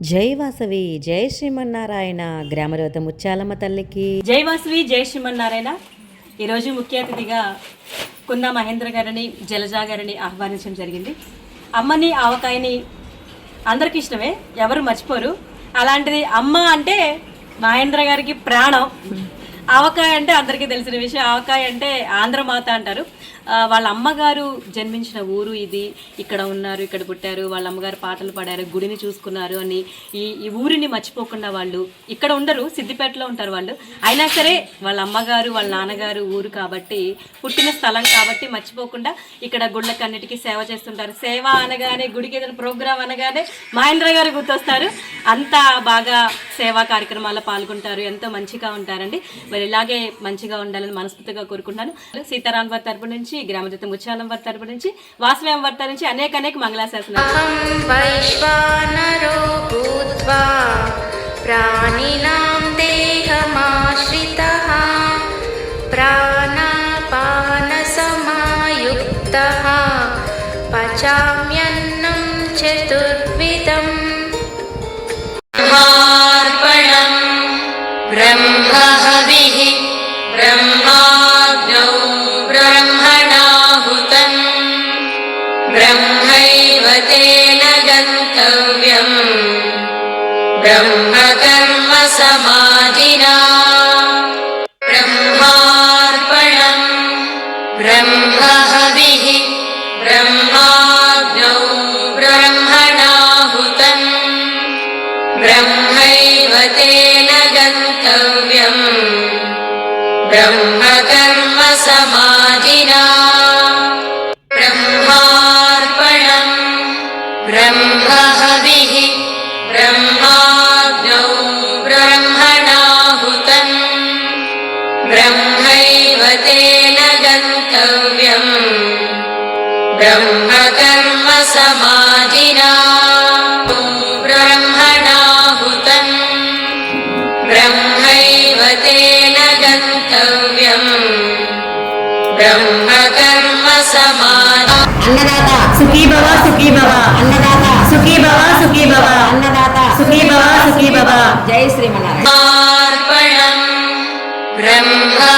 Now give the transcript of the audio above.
జై వాసవి జై శ్రీమన్నారాయణ. గ్రామదేవత ముత్యాలమ్మ తల్లికి. జై వాసవి జై శ్రీమన్నారాయణ. ఈరోజు ముఖ్య అతిథిగా కుంద మహేంద్ర గారిని జలజా గారిని ఆహ్వానించడం జరిగింది. అమ్మని ఆవకాయని అందరికి ఇష్టమే ఎవరు మర్చిపోరు. అలాంటిది అమ్మ అంటే మహేంద్ర గారికి ప్రాణం. ఆవకాయ అంటే అందరికీ తెలిసిన విషయం. ఆవకాయ అంటే ఆంధ్రమాత అంటారు. వాళ్ళ అమ్మగారు జన్మించిన ఊరు ఇది. ఇక్కడ ఉన్నారు ఇక్కడ పుట్టారు. వాళ్ళ అమ్మగారు పాటలు పాడారు గుడిని చూసుకున్నారు అని ఈ ఈ ఊరిని మర్చిపోకుండా వాళ్ళు ఇక్కడ ఉండరు సిద్దిపేటలో ఉంటారు వాళ్ళు. అయినా సరే వాళ్ళ అమ్మగారు వాళ్ళ నాన్నగారు ఊరు కాబట్టి పుట్టిన స్థలం కాబట్టి మర్చిపోకుండా ఇక్కడ గుళ్ళకన్నిటికీ సేవ చేస్తుంటారు. సేవ అనగానే గుడికి ఏదైనా ప్రోగ్రాం అనగానే మహేంద్ర గారు గుర్తొస్తారు. అంత బాగా సేవా కార్యక్రమాల్లో పాల్గొంటారు ఎంతో మంచిగా ఉంటారండి మరి ఇలాగే మంచిగా ఉండాలని మనస్ఫూర్తిగా కోరుకుంటున్నాను సీతారాం వారి తరపు నుంచి గ్రామదత్త ముత్యాలం వారి తరపు నుంచి వాసవ్యం వారి తరపు నుంచి అనేక అనేక మంగళాశాసనాలు अहं वैश्वानरो भूत्वा प्राणिनां देहमाश्रितः प्राणापानसमायुक्तः पचाम्यन्नं चतुर्विधम् ब्रह्मकर्म समाधिना ब्रह्मार्पणम् ब्रह्महविः ब्रह्माग्नौ ब्रह्मणाहुतम्। ब्रह्मैव तेन गन्तव्यम्। ब्रह्मकर्म समाधिना ब्रह्मार्पणम् ब्रह्महविः पर्वतेन गन्तव्यम् ब्रह्मकर्म समाधिना ब्रह्मणाहुतम् ब्रह्मैव तेन गन्तव्यम् ब्रह्मकर्म समाधि अन्नदाता सुखी भव सुखी भव अन्नदाता सुखी भव सुखी भव अन्नदाता सुखी भव सुखी भव जय श्रीमनारायण ब्रह्म